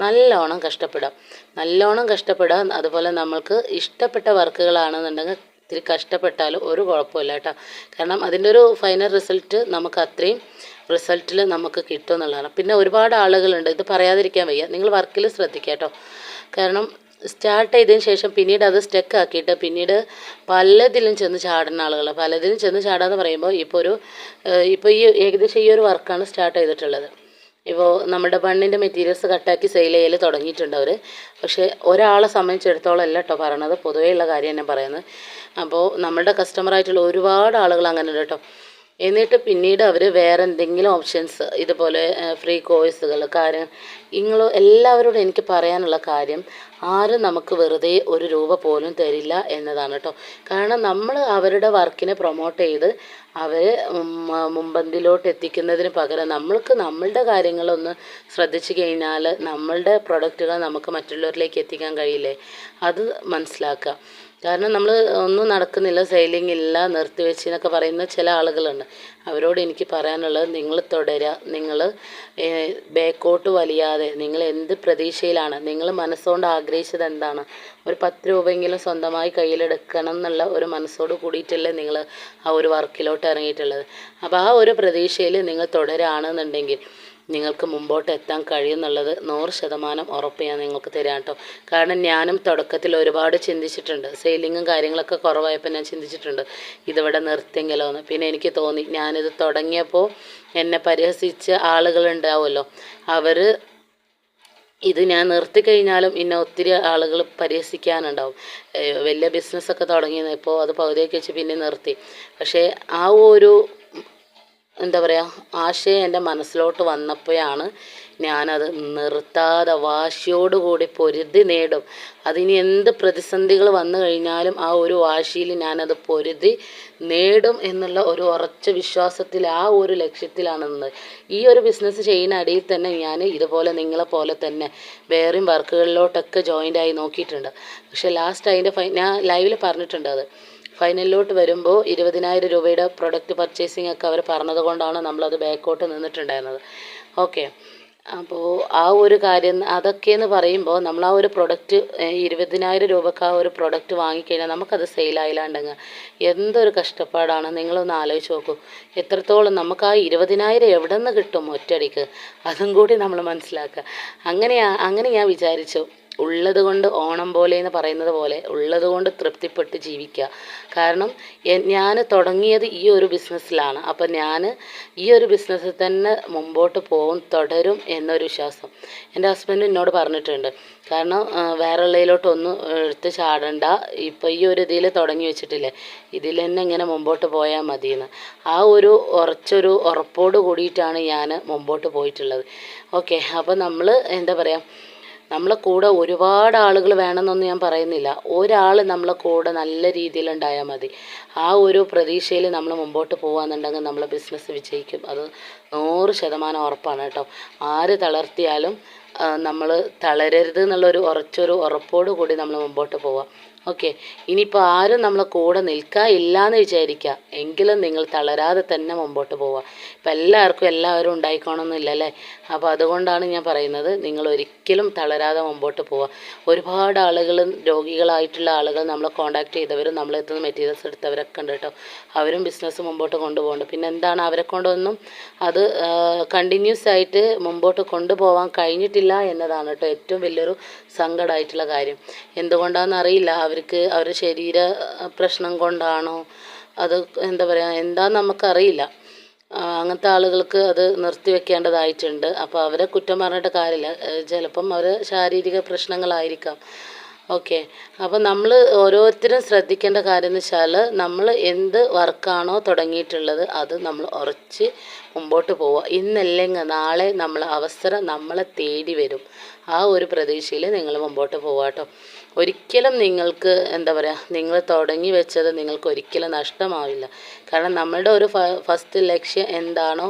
നല്ലോണം കഷ്ടപ്പെടാം നല്ലോണം കഷ്ടപ്പെടാം അതുപോലെ നമ്മൾക്ക് ഇഷ്ടപ്പെട്ട വർക്കുകളാണെന്നുണ്ടെങ്കിൽ ഇത്തിരി കഷ്ടപ്പെട്ടാലും ഒരു കുഴപ്പമില്ല കേട്ടോ. കാരണം അതിന്റെ ഒരു ഫൈനൽ റിസൾട്ട് നമുക്ക് അത്രയും റിസൾട്ടിൽ നമുക്ക് കിട്ടും എന്നുള്ളതാണ്. പിന്നെ ഒരുപാട് ആളുകളുണ്ട് ഇത് പറയാതിരിക്കാൻ വയ്യ. നിങ്ങൾ വർക്കിൽ ശ്രദ്ധിക്കുക കേട്ടോ. കാരണം സ്റ്റാർട്ട് ചെയ്തതിന് ശേഷം പിന്നീട് അത് സ്റ്റക്ക് ആക്കിയിട്ട് പിന്നീട് പലതിലും ചെന്ന് ചാടുന്ന ആളുകൾ പലതിലും ചെന്ന് ചാടാന്ന് പറയുമ്പോൾ ഇപ്പോൾ ഒരു ഇപ്പോൾ ഈ ഏകദേശം ഈ ഒരു വർക്കാണ് സ്റ്റാർട്ട് ചെയ്തിട്ടുള്ളത്. ഇപ്പോൾ നമ്മുടെ ബണ്ണിന്റെ മെറ്റീരിയൽസ് കട്ടാക്കി സെയിൽ ചെയ്യൽ തുടങ്ങിയിട്ടുണ്ട് അവർ പക്ഷേ ഒരാളെ സംബന്ധിച്ചിടത്തോളം അല്ല കേട്ടോ പറയണത്. പൊതുവേ ഉള്ള കാര്യം തന്നെ പറയുന്നത്. അപ്പോൾ നമ്മുടെ കസ്റ്റമറായിട്ടുള്ള ഒരുപാട് ആളുകൾ അങ്ങനെ കേട്ടോ. എന്നിട്ട് പിന്നീട് അവർ വേറെ എന്തെങ്കിലും ഓപ്ഷൻസ് ഇതുപോലെ ഫ്രീ കോഴ്സുകൾ കാര്യം നിങ്ങൾ എല്ലാവരോടും എനിക്ക് പറയാനുള്ള കാര്യം ആരും നമുക്ക് വെറുതെ ഒരു രൂപ പോലും തരില്ല എന്നതാണ് കേട്ടോ. കാരണം നമ്മൾ അവരുടെ വർക്കിനെ പ്രൊമോട്ട് ചെയ്ത് അവരെ മുമ്പന്തിലോട്ട് എത്തിക്കുന്നതിന് പകരം നമ്മൾക്ക് നമ്മളുടെ കാര്യങ്ങളൊന്ന് ശ്രദ്ധിച്ചു കഴിഞ്ഞാൽ നമ്മളുടെ പ്രൊഡക്റ്റുകൾ നമുക്ക് മറ്റുള്ളവരിലേക്ക് എത്തിക്കാൻ കഴിയില്ലേ? അത് മനസ്സിലാക്കുക. കാരണം നമ്മൾ ഒന്നും നടക്കുന്നില്ല സെയിലിംഗ് ഇല്ല നിർത്തിവെച്ച് എന്നൊക്കെ പറയുന്ന ചില ആളുകളുണ്ട്. അവരോട് എനിക്ക് പറയാനുള്ളത് നിങ്ങൾ തുടരുക നിങ്ങൾ ബേക്കോട്ട് വലിയാതെ. നിങ്ങൾ എന്ത് പ്രതീക്ഷയിലാണ്? നിങ്ങൾ മനസ്സുകൊണ്ട് ആഗ്രഹിച്ചത് എന്താണ്? ഒരു പത്ത് രൂപയെങ്കിലും സ്വന്തമായി കയ്യിലെടുക്കണം എന്നുള്ള ഒരു മനസ്സോട് കൂടിയിട്ടല്ലേ നിങ്ങൾ ആ ഒരു വർക്കിലോട്ട് ഇറങ്ങിയിട്ടുള്ളത്? അപ്പോൾ ആ ഒരു പ്രതീക്ഷയിൽ നിങ്ങൾ തുടരുകയാണെന്നുണ്ടെങ്കിൽ നിങ്ങൾക്ക് മുമ്പോട്ട് എത്താൻ കഴിയുമെന്നുള്ളത് നൂറ് ശതമാനം ഉറപ്പ് ഞാൻ നിങ്ങൾക്ക് തരാം കേട്ടോ കാരണം ഞാനും തുടക്കത്തിൽ ഒരുപാട് ചിന്തിച്ചിട്ടുണ്ട്. സെയിലിങ്ങും കാര്യങ്ങളൊക്കെ കുറവായപ്പോൾ ഞാൻ ചിന്തിച്ചിട്ടുണ്ട്. ഇതിവിടെ നിർത്തിയെങ്കിലോ എന്ന്. പിന്നെ എനിക്ക് തോന്നി ഞാനിത് തുടങ്ങിയപ്പോൾ എന്നെ പരിഹസിച്ച ആളുകളുണ്ടാവുമല്ലോ. അവർ ഇത് ഞാൻ നിർത്തി കഴിഞ്ഞാലും ഇന്നെ ഒത്തിരി ആളുകൾ പരിഹസിക്കാനുണ്ടാവും. വലിയ ബിസിനസ്സൊക്കെ തുടങ്ങിയത് ഇപ്പോൾ അത് പകുതിയൊക്കെ വെച്ച് പിന്നെ നിർത്തി. പക്ഷേ ആ ഒരു എന്താ പറയുക ആശയം എന്റെ മനസ്സിലോട്ട് വന്നപ്പോഴാണ് ഞാനത് നിർത്താതെ വാശിയോടുകൂടി പൊരുതി നേടും. അതിനി എന്ത് പ്രതിസന്ധികൾ വന്നു കഴിഞ്ഞാലും ആ ഒരു വാശിയിൽ ഞാനത് പൊരുതി നേടും എന്നുള്ള ഒരു ഉറച്ച വിശ്വാസത്തിൽ ആ ഒരു ലക്ഷ്യത്തിലാണ് ഈ ഒരു ബിസിനസ് ചെയ്യുന്ന അടിയിൽ തന്നെ ഞാൻ ഇതുപോലെ നിങ്ങളെ പോലെ തന്നെ വേറെയും വർക്കുകളിലോട്ടൊക്കെ ജോയിന്റ് ആയി നോക്കിയിട്ടുണ്ട്. പക്ഷേ ലാസ്റ്റ് അതിന്റെ ഫൈ ഞാൻ ലൈവിൽ പറഞ്ഞിട്ടുണ്ട് അത്. ഫൈനലിലോട്ട് വരുമ്പോൾ ഇരുപതിനായിരം രൂപയുടെ പ്രൊഡക്റ്റ് പർച്ചേസിംഗ് ഒക്കെ അവർ പറഞ്ഞത് കൊണ്ടാണ് നമ്മളത് ബാക്കോട്ട് നിന്നിട്ടുണ്ടായിരുന്നത്. ഓക്കെ അപ്പോൾ ആ ഒരു കാര്യം അതൊക്കെയെന്ന് പറയുമ്പോൾ നമ്മൾ ആ ഒരു പ്രൊഡക്റ്റ് ഇരുപതിനായിരം രൂപക്ക് ആ ഒരു പ്രൊഡക്റ്റ് വാങ്ങിക്കഴിഞ്ഞാൽ നമുക്കത് സെയിലായില്ലാണ്ടെങ്കിൽ എന്തൊരു കഷ്ടപ്പാടാണ്. നിങ്ങളൊന്ന് ആലോചിച്ച് നോക്കൂ. എത്രത്തോളം നമുക്ക് ആ ഇരുപതിനായിരം എവിടെ നിന്ന് കിട്ടും ഒറ്റയടിക്ക്? അതും കൂടി നമ്മൾ മനസ്സിലാക്കുക. അങ്ങനെയാ അങ്ങനെ ഞാൻ വിചാരിച്ചു. ഉള്ളത് കൊണ്ട് ഓണം പോലെ എന്ന് പറയുന്നത് പോലെ ഉള്ളത് കൊണ്ട് തൃപ്തിപ്പെട്ട് ജീവിക്കുക. കാരണം ഞാൻ തുടങ്ങിയത് ഈ ഒരു ബിസിനസ്സിലാണ്. അപ്പം ഞാൻ ഈ ഒരു ബിസിനസ്സിൽ തന്നെ മുമ്പോട്ട് പോകും തുടരും എന്നൊരു വിശ്വാസം എന്റെ ഹസ്ബൻഡ് എന്നോട് പറഞ്ഞിട്ടുണ്ട്. കാരണം വേറെ ഉള്ളതിലോട്ടൊന്നും എടുത്ത് ചാടണ്ട. ഇപ്പം ഈ ഒരു ഇതിൽ തുടങ്ങി വെച്ചിട്ടില്ലേ ഇതിൽ തന്നെ ഇങ്ങനെ മുമ്പോട്ട് പോയാൽ മതിയെന്ന്. ആ ഒരു ഉറച്ചൊരു ഉറപ്പോട് കൂടിയിട്ടാണ് ഞാൻ മുമ്പോട്ട് പോയിട്ടുള്ളത്. ഓക്കെ അപ്പോൾ നമ്മൾ എന്താ പറയുക നമ്മളെ കൂടെ ഒരുപാട് ആളുകൾ വേണമെന്നൊന്നും ഞാൻ പറയുന്നില്ല. ഒരാൾ നമ്മളെ കൂടെ നല്ല രീതിയിൽ ഉണ്ടായാൽ മതി. ആ ഒരു പ്രതീക്ഷയിൽ നമ്മൾ മുമ്പോട്ട് പോകാന്നുണ്ടെങ്കിൽ നമ്മളെ ബിസിനസ് വിജയിക്കും. അത് നൂറ് ശതമാനം ഉറപ്പാണ് കേട്ടോ. ആര് തളർത്തിയാലും നമ്മൾ തളരരുത് എന്നുള്ളൊരു ഉറച്ചൊരു ഉറപ്പോടു കൂടി നമ്മൾ മുമ്പോട്ട് പോവാം. ഓക്കെ. ഇനിയിപ്പോൾ ആരും നമ്മളെ കൂടെ നിൽക്കുക എന്ന് വിചാരിക്കുക എങ്കിലും നിങ്ങൾ തളരാതെ തന്നെ മുമ്പോട്ട് പോവുക ഇപ്പം എല്ലാവർക്കും എല്ലാവരും ഉണ്ടായിക്കോണമെന്നില്ല അല്ലേ? അപ്പോൾ അതുകൊണ്ടാണ് ഞാൻ പറയുന്നത് നിങ്ങൾ ഒരിക്കലും തളരാതെ മുമ്പോട്ട് പോവുക ഒരുപാട് ആളുകൾ രോഗികളായിട്ടുള്ള ആളുകൾ നമ്മളെ കോൺടാക്ട് ചെയ്തവരും നമ്മളെ എത്തുന്ന മെറ്റീരിയൽസ് എടുത്തവരൊക്കെ ഉണ്ട് കേട്ടോ. അവരും ബിസിനസ് മുമ്പോട്ട് കൊണ്ടുപോകുന്നുണ്ട് പിന്നെ എന്താണ് അവരെ കൊണ്ടൊന്നും അത് കണ്ടിന്യൂസ് ആയിട്ട് മുമ്പോട്ട് കൊണ്ടുപോകാൻ കഴിഞ്ഞിട്ടില്ല എന്നതാണ് കേട്ടോ ഏറ്റവും വലിയൊരു സങ്കടമായിട്ടുള്ള കാര്യം. എന്തുകൊണ്ടാണെന്ന് അറിയില്ല. അവർക്ക് അവരുടെ ശരീര പ്രശ്നം കൊണ്ടാണോ? അത് എന്താ പറയുക എന്താണെന്ന് നമുക്കറിയില്ല. അങ്ങനത്തെ ആളുകൾക്ക് അത് നിർത്തിവെക്കേണ്ടതായിട്ടുണ്ട് അപ്പോൾ അവരെ കുറ്റം പറഞ്ഞിട്ട് കാര്യമില്ല. ചിലപ്പം അവർ ശാരീരിക പ്രശ്നങ്ങളായിരിക്കാം. ഓക്കെ. അപ്പോൾ നമ്മൾ ഓരോരുത്തരും ശ്രദ്ധിക്കേണ്ട കാര്യം എന്ന് വെച്ചാൽ നമ്മൾ എന്ത് വർക്കാണോ തുടങ്ങിയിട്ടുള്ളത് അത് നമ്മൾ ഉറച്ച് മുമ്പോട്ട് പോവുക. ഇന്നല്ലെങ്കിൽ നാളെ നമ്മൾ അവസരം നമ്മളെ തേടി വരും. ആ ഒരു പ്രതീക്ഷയിൽ നിങ്ങൾ മുമ്പോട്ട് പോവുക കേട്ടോ. ഒരിക്കലും നിങ്ങൾക്ക് എന്താ പറയുക നിങ്ങൾ തുടങ്ങി വെച്ചത് നിങ്ങൾക്ക് ഒരിക്കലും നഷ്ടമാവില്ല. കാരണം നമ്മളുടെ ഒരു ഫസ്റ്റ് ലക്ഷ്യം എന്താണോ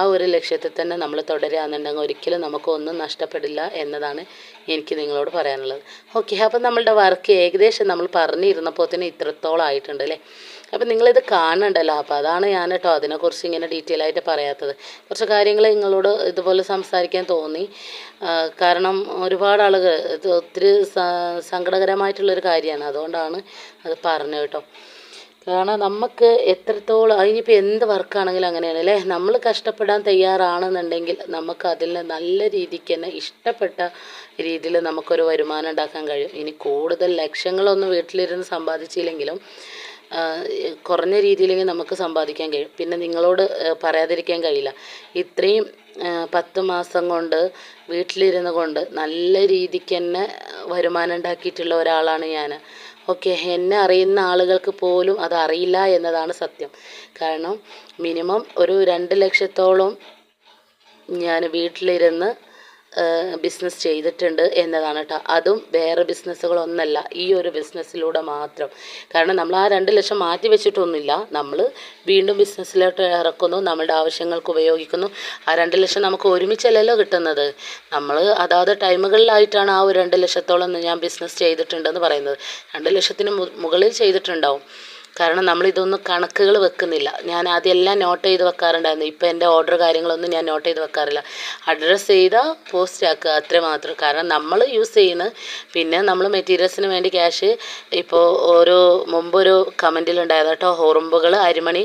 ആ ഒരു ലക്ഷ്യത്തിൽ തന്നെ നമ്മൾ തുടരുകയാണെന്നുണ്ടെങ്കിൽ ഒരിക്കലും നമുക്കൊന്നും നഷ്ടപ്പെടില്ല എന്നതാണ് എനിക്ക് നിങ്ങളോട് പറയാനുള്ളത്. ഓക്കെ അപ്പം നമ്മളുടെ വർക്ക് ഏകദേശം നമ്മൾ പറഞ്ഞിരുന്നപ്പോൾ തന്നെ ഇത്രത്തോളം ആയിട്ടുണ്ട് അല്ലേ? അപ്പം നിങ്ങളിത് കാണണ്ടല്ലോ. അപ്പോൾ അതാണ് ഞാൻ കേട്ടോ അതിനെക്കുറിച്ച് ഇങ്ങനെ ഡീറ്റെയിൽ ആയിട്ട് പറയാത്തത്. കുറച്ച് കാര്യങ്ങൾ നിങ്ങളോട് ഇതുപോലെ സംസാരിക്കാൻ തോന്നി. കാരണം ഒരുപാട് ആളുകൾ ഇത് ഒത്തിരി സങ്കടകരമായിട്ടുള്ളൊരു കാര്യമാണ്. അതുകൊണ്ടാണ് അത് പറഞ്ഞു കേട്ടോ. കാരണം നമുക്ക് എത്രത്തോളം അതിനിപ്പോൾ എന്ത് വർക്കാണെങ്കിലും അങ്ങനെയാണ് അല്ലേ? നമ്മൾ കഷ്ടപ്പെടാൻ തയ്യാറാണെന്നുണ്ടെങ്കിൽ നമുക്ക് അതിൽ നല്ല രീതിക്ക് തന്നെ ഇഷ്ടപ്പെട്ട രീതിയിൽ നമുക്കൊരു വരുമാനം ഉണ്ടാക്കാൻ കഴിയും. ഇനി കൂടുതൽ ലക്ഷങ്ങളൊന്നും വീട്ടിലിരുന്ന് സമ്പാദിച്ചില്ലെങ്കിലും കുറഞ്ഞ രീതിയിലെങ്കിൽ നമുക്ക് സമ്പാദിക്കാൻ കഴിയും. പിന്നെ നിങ്ങളോട് പറയാതിരിക്കാൻ കഴിയില്ല. ഇത്രയും പത്ത് മാസം കൊണ്ട് വീട്ടിലിരുന്ന് കൊണ്ട് നല്ല രീതിക്ക് തന്നെ വരുമാനം ഉണ്ടാക്കിയിട്ടുള്ള ഒരാളാണ് ഞാൻ ഓക്കെ എന്നെ അറിയുന്ന ആളുകൾക്ക് പോലും അത് അറിയില്ല എന്നതാണ് സത്യം. കാരണം മിനിമം ഒരു രണ്ട് ലക്ഷത്തോളം ഞാൻ വീട്ടിലിരുന്ന് ബിസിനസ് ചെയ്തിട്ടുണ്ട് എന്നതാണ് കേട്ടോ അതും വേറെ ബിസിനസ്സുകളൊന്നല്ല ഈ ഒരു ബിസിനസ്സിലൂടെ മാത്രം. കാരണം നമ്മൾ ആ രണ്ട് ലക്ഷം മാറ്റി വെച്ചിട്ടൊന്നുമില്ല. നമ്മൾ വീണ്ടും ബിസിനസ്സിലോട്ട് ഇറക്കുന്നു നമ്മുടെ ആവശ്യങ്ങൾക്ക് ഉപയോഗിക്കുന്നു. ആ രണ്ട് ലക്ഷം നമുക്ക് ഒരുമിച്ചല്ലല്ലോ കിട്ടുന്നത്. നമ്മൾ അതാത് ടൈമുകളിലായിട്ടാണ് ആ ഒരു രണ്ട് ലക്ഷത്തോളം ഞാൻ ബിസിനസ് ചെയ്തിട്ടുണ്ടെന്ന് പറയുന്നത്. രണ്ട് ലക്ഷത്തിന് മുകളിൽ ചെയ്തിട്ടുണ്ടാവും. കാരണം നമ്മൾ ഇതൊന്നും കണക്കുകൾ വെക്കുന്നില്ല. ഞാൻ ആദ്യം എല്ലാം നോട്ട് ചെയ്ത് വെക്കാറുണ്ടായിരുന്നു. ഇപ്പോൾ എന്റെ ഓർഡർ കാര്യങ്ങളൊന്നും ഞാൻ നോട്ട് ചെയ്ത് വെക്കാറില്ല. അഡ്രസ്സ് ചെയ്താൽ പോസ്റ്റ് ആക്കുക അത്ര മാത്രം. കാരണം നമ്മൾ യൂസ് ചെയ്യുന്ന പിന്നെ നമ്മൾ മെറ്റീരിയൽസിന് വേണ്ടി ക്യാഷ് ഇപ്പോൾ ഒരു മുമ്പൊരു കമന്റിലുണ്ടായിരുന്നു കേട്ടോ ഹോറുമ്പുകൾ അരിമണി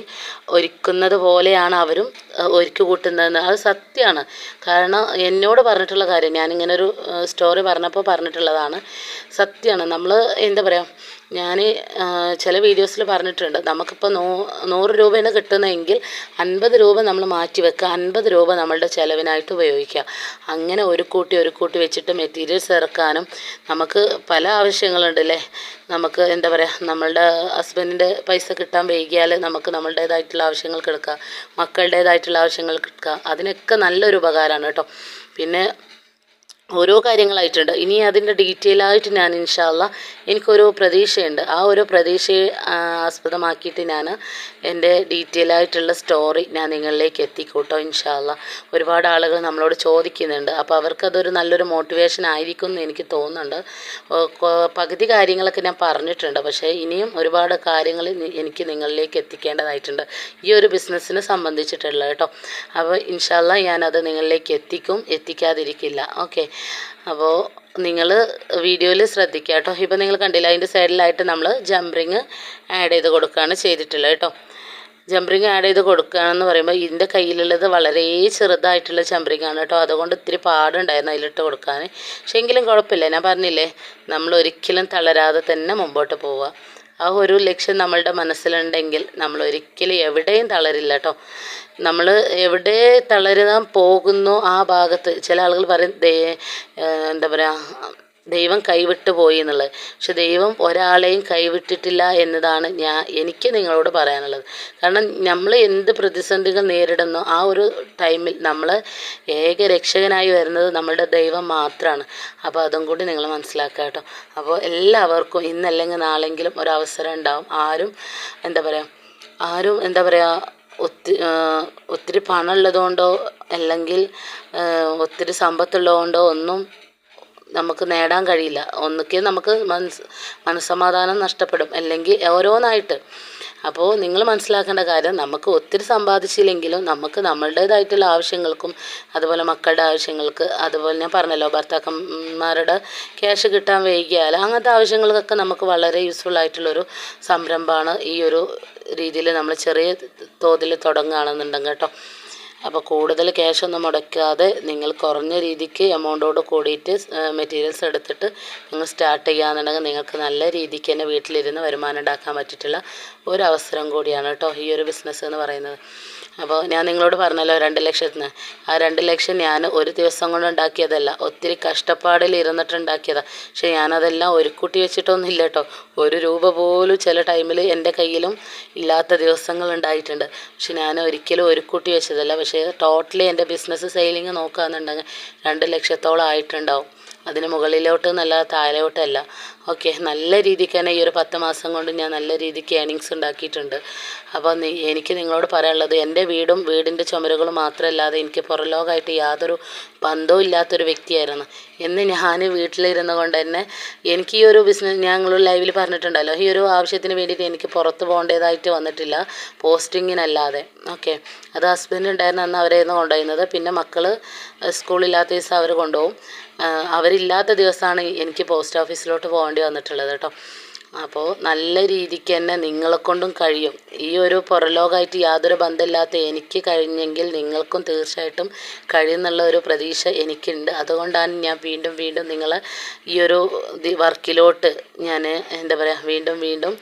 ഒരുക്കുന്നത് പോലെയാണ് അവരും ഒരുക്കി കൂട്ടുന്നതെന്ന്. അത് സത്യമാണ്. കാരണം എന്നോട് പറഞ്ഞിട്ടുള്ള കാര്യം ഞാനിങ്ങനെ ഒരു സ്റ്റോറി പറഞ്ഞപ്പോൾ പറഞ്ഞിട്ടുള്ളതാണ്. സത്യമാണ്. നമ്മൾ എന്താ പറയുക ഞാൻ ചില വീഡിയോസിൽ പറഞ്ഞിട്ടുണ്ട്. നമുക്കിപ്പോൾ നൂ നൂറ് രൂപയാണ് കിട്ടുന്നതെങ്കിൽ അൻപത് രൂപ നമ്മൾ മാറ്റി വെക്കുക. അൻപത് രൂപ നമ്മളുടെ ചിലവിനായിട്ട് ഉപയോഗിക്കുക. അങ്ങനെ ഒരു കൂട്ടി ഒരു കൂട്ടി വെച്ചിട്ട് മെറ്റീരിയൽസ് ഇറക്കാനും നമുക്ക് പല ആവശ്യങ്ങളുണ്ടല്ലേ നമുക്ക് എന്താ പറയുക നമ്മളുടെ ഹസ്ബൻഡിന്റെ പൈസ കിട്ടാൻ വൈകിയാൽ നമുക്ക് നമ്മളുടേതായിട്ടുള്ള ആവശ്യങ്ങൾക്ക് എടുക്കാം. മക്കളുടേതായിട്ടുള്ള ആവശ്യങ്ങൾക്ക് എടുക്കുക അതിനൊക്കെ നല്ലൊരു ഉപകാരമാണ് കേട്ടോ. പിന്നെ ഓരോ കാര്യങ്ങളായിട്ടുണ്ട്. ഇനി അതിന്റെ ഡീറ്റെയിൽ ആയിട്ട് ഞാൻ ഇൻഷാല്ല എനിക്കൊരു പ്രതീക്ഷയുണ്ട്. ആ ഒരു പ്രതീക്ഷയെ ആസ്പദമാക്കിയിട്ട് ഞാൻ എന്റെ ഡീറ്റെയിൽ ആയിട്ടുള്ള സ്റ്റോറി ഞാൻ നിങ്ങളിലേക്ക് എത്തിക്കൂട്ടോ ഇൻഷാല്ല ഒരുപാട് ആളുകൾ നമ്മളോട് ചോദിക്കുന്നുണ്ട്. അപ്പോൾ അവർക്കതൊരു നല്ലൊരു മോട്ടിവേഷൻ ആയിരിക്കും എന്ന് എനിക്ക് തോന്നുന്നുണ്ട്. പകുതി കാര്യങ്ങളൊക്കെ ഞാൻ പറഞ്ഞിട്ടുണ്ട്. പക്ഷേ ഇനിയും ഒരുപാട് കാര്യങ്ങൾ എനിക്ക് നിങ്ങളിലേക്ക് എത്തിക്കേണ്ടതായിട്ടുണ്ട്. ഈ ഒരു ബിസിനസ്സിനെ സംബന്ധിച്ചിട്ടുള്ള കേട്ടോ. അപ്പോൾ ഇൻഷാല്ല ഞാനത് നിങ്ങളിലേക്ക് എത്തിക്കും. എത്തിക്കാതിരിക്കില്ല. ഓക്കെ. അപ്പോൾ നിങ്ങൾ വീഡിയോയിൽ ശ്രദ്ധിക്കുക കേട്ടോ. ഇപ്പോൾ നിങ്ങൾ കണ്ടില്ല അതിന്റെ സൈഡിലായിട്ട് നമ്മൾ ജംപറിങ് ആഡ് ചെയ്ത് കൊടുക്കുകയാണ് ചെയ്തിട്ടുള്ളത് കേട്ടോ. ജംപറിങ് ആഡ് ചെയ്ത് കൊടുക്കുകയാണെന്ന് പറയുമ്പോൾ ഇതിന്റെ കയ്യിലുള്ളത് വളരെ ചെറുതായിട്ടുള്ള ജംപറിങ് ആണ് കേട്ടോ. അതുകൊണ്ട് ഇത്തിരി പാടുണ്ടായിരുന്നു അതിലിട്ട് കൊടുക്കാൻ. പക്ഷേ എങ്കിലും കുഴപ്പമില്ല. ഞാൻ പറഞ്ഞില്ലേ നമ്മൾ ഒരിക്കലും തളരാതെ തന്നെ മുമ്പോട്ട് പോവുക. ആ ഒരു ലക്ഷ്യം നമ്മളുടെ മനസ്സിലുണ്ടെങ്കിൽ നമ്മൾ ഒരിക്കലും എവിടെയും തളരില്ല കേട്ടോ നമ്മൾ എവിടെ തളരാൻ പോകുന്നു ആ ഭാഗത്ത് ചില ആളുകൾ പറയും എന്താ പറയുക ദൈവം കൈവിട്ടു പോയി എന്നുള്ളത്. പക്ഷെ ദൈവം ഒരാളെയും കൈവിട്ടിട്ടില്ല എന്നതാണ് ഞാൻ എനിക്ക് നിങ്ങളോട് പറയാനുള്ളത്. കാരണം നമ്മൾ എന്ത് പ്രതിസന്ധികൾ നേരിടുന്നു ആ ഒരു ടൈമിൽ നമ്മൾ ഏക രക്ഷകനായി വരുന്നത് നമ്മളുടെ ദൈവം മാത്രമാണ് അപ്പോൾ അതും കൂടി നിങ്ങൾ മനസ്സിലാക്കുക കേട്ടോ. അപ്പോൾ എല്ലാവർക്കും ഇന്നല്ലെങ്കിൽ നാളെങ്കിലും ഒരു അവസരം ഉണ്ടാവും. ആരും എന്താ പറയുക ആരും എന്താ പറയുക ഒത്തിരി ഒത്തിരി പണമുള്ളതുകൊണ്ടോ അല്ലെങ്കിൽ ഒത്തിരി സമ്പത്തുള്ളതുകൊണ്ടോ ഒന്നും നമുക്ക് നേടാൻ കഴിയില്ല. ഒന്നുകിൽ നമുക്ക് മനസ് മനസ്സമാധാനം നഷ്ടപ്പെടും. അല്ലെങ്കിൽ ഓരോന്നായിട്ട്. അപ്പോൾ നിങ്ങൾ മനസ്സിലാക്കേണ്ട കാര്യം നമുക്ക് ഒത്തിരി സമ്പാദിച്ചില്ലെങ്കിലും നമുക്ക് നമ്മളുടേതായിട്ടുള്ള ആവശ്യങ്ങൾക്കും അതുപോലെ മക്കളുടെ ആവശ്യങ്ങൾക്ക് അതുപോലെ ഞാൻ പറഞ്ഞല്ലോ ഭർത്താക്കന്മാരുടെ ക്യാഷ് കിട്ടാൻ വൈകിയാൽ അങ്ങനത്തെ ആവശ്യങ്ങൾക്കൊക്കെ നമുക്ക് വളരെ യൂസ്ഫുൾ ആയിട്ടുള്ളൊരു സംരംഭമാണ് ഈ ഒരു രീതിയിൽ നമ്മൾ ചെറിയ തോതിൽ തുടങ്ങുകയാണെന്നുണ്ടെങ്കിൽ കേട്ടോ. അപ്പോൾ കൂടുതൽ ക്യാഷ് ഒന്നും മുടക്കാതെ നിങ്ങൾ കുറഞ്ഞ രീതിക്ക് എമൗണ്ടോട് കൂടിയിട്ട് മെറ്റീരിയൽസ് എടുത്തിട്ട് നിങ്ങൾ സ്റ്റാർട്ട് ചെയ്യുകയാണെന്നുണ്ടെങ്കിൽ നിങ്ങൾക്ക് നല്ല രീതിക്ക് തന്നെ വീട്ടിലിരുന്ന് വരുമാനം ഉണ്ടാക്കാൻ പറ്റിയിട്ടുള്ള ഒരു അവസരം കൂടിയാണ് കേട്ടോ ഈ ഒരു ബിസിനസ് എന്ന് പറയുന്നത്. അപ്പോൾ ഞാൻ നിങ്ങളോട് പറഞ്ഞല്ലോ രണ്ട് ലക്ഷത്തിന്. ആ രണ്ട് ലക്ഷം ഞാൻ ഒരു ദിവസം കൊണ്ട് ഉണ്ടാക്കിയതല്ല ഒത്തിരി കഷ്ടപ്പാടിൽ ഇരുന്നിട്ടുണ്ടാക്കിയതാണ് പക്ഷേ ഞാനതെല്ലാം ഒരു കൂട്ടി വെച്ചിട്ടൊന്നും ഇല്ല കേട്ടോ. ഒരു രൂപ പോലും ചില ടൈമിൽ എന്റെ കയ്യിലും ഇല്ലാത്ത ദിവസങ്ങൾ ഉണ്ടായിട്ടുണ്ട്. പക്ഷെ ഞാൻ ഒരിക്കലും ഒരു കൂട്ടി വെച്ചതല്ല. പക്ഷേ ടോട്ടലി എന്റെ ബിസിനസ് സെയിലിംഗ് നോക്കുകയെന്നുണ്ടെങ്കിൽ രണ്ട് ലക്ഷത്തോളം ആയിട്ടുണ്ടാവും. അതിന് മുകളിലോട്ട് നല്ല താഴോട്ടല്ല. ഓക്കെ നല്ല രീതിക്ക് തന്നെ ഈ ഒരു പത്ത് മാസം കൊണ്ട് ഞാൻ നല്ല രീതിക്ക് ഏണിങ്സ് ഉണ്ടാക്കിയിട്ടുണ്ട്. അപ്പോൾ എനിക്ക് നിങ്ങളോട് പറയാനുള്ളത് എന്റെ വീടും വീടിന്റെ ചുമരുകളും മാത്രമല്ലാതെ എനിക്ക് പുറലോകമായിട്ട് യാതൊരു ബന്ധവും ഇല്ലാത്തൊരു വ്യക്തിയായിരുന്നു. എന്ന് ഞാൻ വീട്ടിലിരുന്നു കൊണ്ട് തന്നെ എനിക്ക് ഈ ഒരു ബിസിനസ് ഞങ്ങൾ ലൈവിൽ പറഞ്ഞിട്ടുണ്ടല്ലോ ഈ ഒരു ആവശ്യത്തിന് വേണ്ടിയിട്ട് എനിക്ക് പുറത്ത് പോകേണ്ടതായിട്ട് വന്നിട്ടില്ല പോസ്റ്റിങ്ങിനല്ലാതെ ഓക്കെ അത് ഹസ്ബൻഡ് ഉണ്ടായിരുന്ന അന്ന് അവരായിരുന്നു കൊണ്ടുപോയിരുന്നത്. പിന്നെ മക്കൾ സ്കൂളില്ലാത്ത ദിവസം അവർ കൊണ്ടുപോകും. അവരില്ലാത്ത ദിവസമാണ് എനിക്ക് പോസ്റ്റ് ഓഫീസിലോട്ട് പോകേണ്ടി വന്നിട്ടുള്ളത് കേട്ടോ. അപ്പോൾ നല്ല രീതിക്ക് തന്നെ നിങ്ങളെക്കൊണ്ടും കഴിയും. ഈ ഒരു പുറലോകമായിട്ട് യാതൊരു ബന്ധമില്ലാത്ത എനിക്ക് കഴിഞ്ഞെങ്കിൽ നിങ്ങൾക്കും തീർച്ചയായിട്ടും കഴിയുന്നുള്ള ഒരു പ്രതീക്ഷ എനിക്കുണ്ട്. അതുകൊണ്ടാണ് ഞാൻ വീണ്ടും വീണ്ടും നിങ്ങളെ ഈ ഒരു വർക്കിലോട്ട് ഞാൻ എന്താ പറയുക വീണ്ടും വീണ്ടും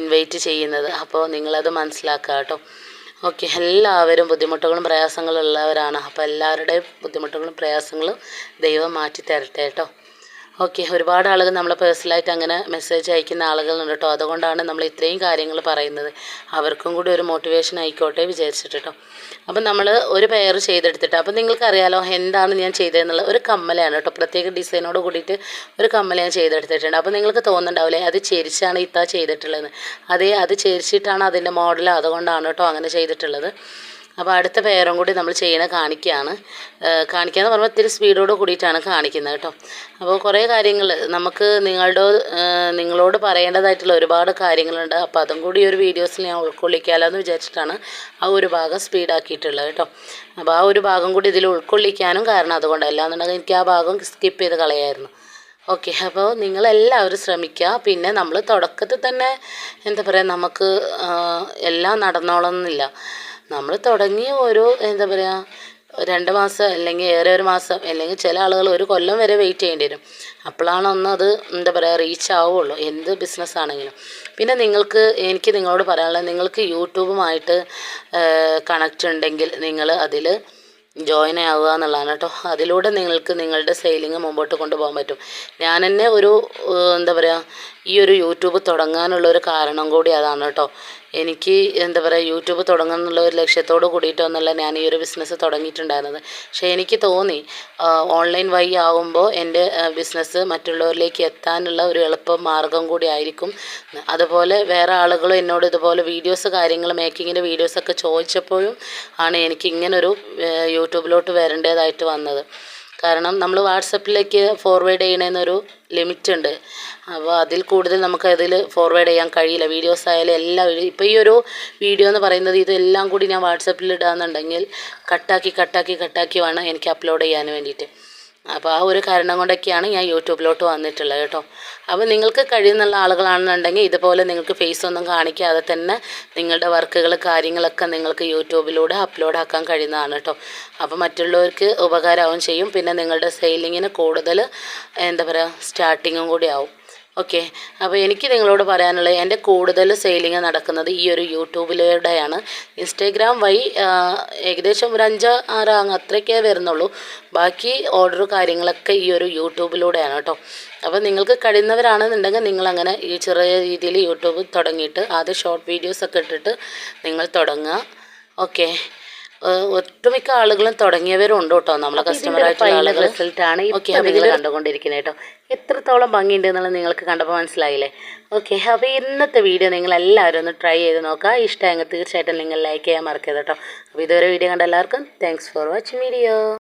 ഇൻവൈറ്റ് ചെയ്യുന്നത്. അപ്പോൾ നിങ്ങളത് മനസ്സിലാക്കുക കേട്ടോ. ഓക്കെ എല്ലാവരും ബുദ്ധിമുട്ടുകളും പ്രയാസങ്ങളും ഉള്ളവരാണ് അപ്പോൾ എല്ലാവരുടെയും ബുദ്ധിമുട്ടുകളും പ്രയാസങ്ങളും ദൈവം മാറ്റി തരട്ടെ കേട്ടോ. ഓക്കെ ഒരുപാട് ആളുകൾ നമ്മളെ പേഴ്സണലായിട്ട് അങ്ങനെ മെസ്സേജ് അയക്കുന്ന ആളുകളുണ്ട് കേട്ടോ. അതുകൊണ്ടാണ് നമ്മൾ ഇത്രയും കാര്യങ്ങൾ പറയുന്നത്. അവർക്കും കൂടി ഒരു മോട്ടിവേഷൻ ആയിക്കോട്ടെ വിചാരിച്ചിട്ട് കേട്ടോ. അപ്പം നമ്മൾ ഒരു പെയർ ചെയ്തെടുത്തിട്ട് അപ്പം നിങ്ങൾക്കറിയാലോ എന്താണ് ഞാൻ ചെയ്തതെന്നുള്ള ഒരു കമ്മലാണ് കേട്ടോ. പ്രത്യേക ഡിസൈനോട് കൂടിയിട്ട് ഒരു കമ്മൽ ഞാൻ ചെയ്തെടുത്തിട്ടുണ്ട്. അപ്പോൾ നിങ്ങൾക്ക് തോന്നുന്നുണ്ടാവില്ലേ അത് ചെരിച്ചാണ് ഇത്താ ചെയ്തിട്ടുള്ളത് അതേ അത് ചെരിച്ചിട്ടാണ് അതിന്റെ മോഡൽ അതുകൊണ്ടാണ് കേട്ടോ അങ്ങനെ ചെയ്തിട്ടുള്ളത്. അപ്പോൾ അടുത്ത പേരും കൂടി നമ്മൾ ചെയ്യണ കാണിക്കുകയാണ് കാണിക്കാന്ന് പറയുമ്പോൾ ഇത്തിരി സ്പീഡോട് കൂടിയിട്ടാണ് കാണിക്കുന്നത് കേട്ടോ. അപ്പോൾ കുറേ കാര്യങ്ങൾ നമുക്ക് നിങ്ങളുടെ നിങ്ങളോട് പറയേണ്ടതായിട്ടുള്ള ഒരുപാട് കാര്യങ്ങളുണ്ട്. അപ്പോൾ അതും കൂടി ഒരു വീഡിയോസിൽ ഞാൻ ഉൾക്കൊള്ളിക്കാമല്ലോ എന്ന് വിചാരിച്ചിട്ടാണ് ആ ഒരു ഭാഗം സ്പീഡാക്കിയിട്ടുള്ളത് കേട്ടോ. അപ്പോൾ ആ ഒരു ഭാഗം കൂടി ഇതിൽ ഉൾക്കൊള്ളിക്കാനും കാരണം അതുകൊണ്ട്. അല്ലാന്നുണ്ടെങ്കിൽ എനിക്ക് ആ ഭാഗം സ്കിപ്പ് ചെയ്ത് കളയായിരുന്നു. ഓക്കെ അപ്പോൾ നിങ്ങളെല്ലാവരും ശ്രമിക്കുക പിന്നെ നമ്മൾ തുടക്കത്തിൽ തന്നെ എന്താ പറയുക നമുക്ക് എല്ലാം നടന്നോളന്നില്ല. നമ്മൾ തുടങ്ങിയ ഓരോ എന്താ പറയുക രണ്ട് മാസം അല്ലെങ്കിൽ ഏറെ ഒരു മാസം അല്ലെങ്കിൽ ചില ആളുകൾ ഒരു കൊല്ലം വരെ വെയിറ്റ് ചെയ്യേണ്ടി വരും. അപ്പോഴാണ് ഒന്ന് അത് എന്താ പറയുക റീച്ച് ആവുള്ളൂ. എന്ത് ബിസിനസ് ആണെങ്കിലും. പിന്നെ നിങ്ങൾക്ക് എനിക്ക് നിങ്ങളോട് പറയാനുള്ളത് നിങ്ങൾക്ക് യൂട്യൂബുമായിട്ട് കണക്റ്റ് ഉണ്ടെങ്കിൽ നിങ്ങൾ അതിൽ ജോയിൻ ആവുക എന്നുള്ളതാണ് കേട്ടോ. അതിലൂടെ നിങ്ങൾക്ക് നിങ്ങളുടെ സെയിലിംഗ് മുമ്പോട്ട് കൊണ്ടുപോകാൻ പറ്റും. ഞാൻ തന്നെ ഒരു എന്താ പറയുക ഈ ഒരു യൂട്യൂബ് തുടങ്ങാനുള്ള ഒരു കാരണം കൂടി അതാണ് കേട്ടോ. എനിക്ക് എന്താ പറയുക യൂട്യൂബ് തുടങ്ങുന്നുള്ള ഒരു ലക്ഷ്യത്തോട് കൂടിയിട്ടൊന്നുമല്ല ഞാൻ ഈ ഒരു ബിസിനസ് തുടങ്ങിയിട്ടുണ്ടായിരുന്നത്. പക്ഷേ എനിക്ക് തോന്നി ഓൺലൈൻ വഴി ആവുമ്പോൾ എന്റെ ബിസിനസ് മറ്റുള്ളവരിലേക്ക് എത്താനുള്ള ഒരു എളുപ്പ മാർഗം കൂടി ആയിരിക്കും. അതുപോലെ വേറെ ആളുകളും എന്നോട് ഇതുപോലെ വീഡിയോസ് കാര്യങ്ങൾ മേക്കിങ്ങിന്റെ വീഡിയോസൊക്കെ ചോദിച്ചപ്പോഴും ആണ് എനിക്ക് ഇങ്ങനൊരു യൂട്യൂബിലോട്ട് വരേണ്ടതായിട്ട് വന്നത്. കാരണം നമ്മൾ വാട്സപ്പിലേക്ക് ഫോർവേഡ് ചെയ്യണമെന്നൊരു ലിമിറ്റ് ഉണ്ട് അപ്പോൾ അതിൽ കൂടുതൽ നമുക്ക് അതിൽ ഫോർവേഡ് ചെയ്യാൻ കഴിയില്ല. വീഡിയോസ് ആയാലും എല്ലാം ഇപ്പോൾ ഈ ഒരു വീഡിയോ എന്ന് പറയുന്നത് ഇതെല്ലാം കൂടി ഞാൻ വാട്സപ്പിൽ ഇടാന്നുണ്ടെങ്കിൽ കട്ടാക്കി കട്ടാക്കി കട്ടാക്കി വേണം എനിക്ക് അപ്ലോഡ് ചെയ്യാൻ വേണ്ടിയിട്ട്. അപ്പോൾ ആ ഒരു കാരണം കൊണ്ടൊക്കെയാണ് ഞാൻ യൂട്യൂബിലോട്ട് വന്നിട്ടുള്ളത് കേട്ടോ. അപ്പോൾ നിങ്ങൾക്ക് കഴിയുന്നുള്ള ആളുകളാണെന്നുണ്ടെങ്കിൽ ഇതുപോലെ നിങ്ങൾക്ക് ഫേസ് ഒന്നും കാണിക്കാതെ തന്നെ നിങ്ങളുടെ വർക്കുകൾ കാര്യങ്ങളൊക്കെ നിങ്ങൾക്ക് യൂട്യൂബിലൂടെ അപ്ലോഡ് ആക്കാൻ കഴിയുന്നതാണ് കേട്ടോ. അപ്പോൾ മറ്റുള്ളവർക്ക് ഉപകാരമാവും ചെയ്യും. പിന്നെ നിങ്ങളുടെ സെയിലിങ്ങിന് കൂടുതൽ എന്താ പറയുക സ്റ്റാർട്ടിങ്ങും കൂടി ആവും. ഓക്കെ. അപ്പോൾ എനിക്ക് നിങ്ങളോട് പറയാനുള്ളത് എന്റെ കൂടുതൽ സെയിലിംഗ് നടക്കുന്നത് ഈ ഒരു യൂട്യൂബിലൂടെയാണ്. ഇൻസ്റ്റാഗ്രാം വഴി ഏകദേശം ഒരു അഞ്ച് ആറ് അങ്ങ് അത്രയ്ക്കേ വരുന്നുള്ളൂ. ബാക്കി ഓർഡർ കാര്യങ്ങളൊക്കെ ഈ ഒരു യൂട്യൂബിലൂടെയാണ് കേട്ടോ. അപ്പോൾ നിങ്ങൾക്ക് കഴിയുന്നവരാണെന്നുണ്ടെങ്കിൽ നിങ്ങളങ്ങനെ ഈ ചെറിയ രീതിയിൽ യൂട്യൂബ് തുടങ്ങിയിട്ട് ആദ്യം ഷോർട്ട് വീഡിയോസൊക്കെ ഇട്ടിട്ട് നിങ്ങൾ തുടങ്ങുക. ഓക്കെ. ഒട്ടുമിക്ക ആളുകളും തുടങ്ങിയവരും ഉണ്ട് കേട്ടോ. നമ്മളെ കസ്റ്റമർ ആയിട്ടുള്ള റിസൾട്ട് ആണ് ഓക്കെ നിങ്ങൾ കണ്ടുകൊണ്ടിരിക്കുന്നത് കേട്ടോ. എത്രത്തോളം ഭംഗിയുണ്ട് എന്നുള്ളത് നിങ്ങൾക്ക് കണ്ടപ്പോൾ മനസ്സിലായില്ലേ? ഓക്കെ അപ്പോൾ ഇന്നത്തെ വീഡിയോ നിങ്ങൾ എല്ലാവരും ഒന്ന് ട്രൈ ചെയ്ത് നോക്കുക. ഇഷ്ടമായെങ്കിൽ തീർച്ചയായിട്ടും നിങ്ങൾ ലൈക്ക് ചെയ്യാൻ മറക്കരുത് കേട്ടോ. അപ്പോൾ ഇതുവരെ വീഡിയോ കണ്ട എല്ലാവർക്കും താങ്ക്സ് ഫോർ വാച്ചിങ് വീഡിയോ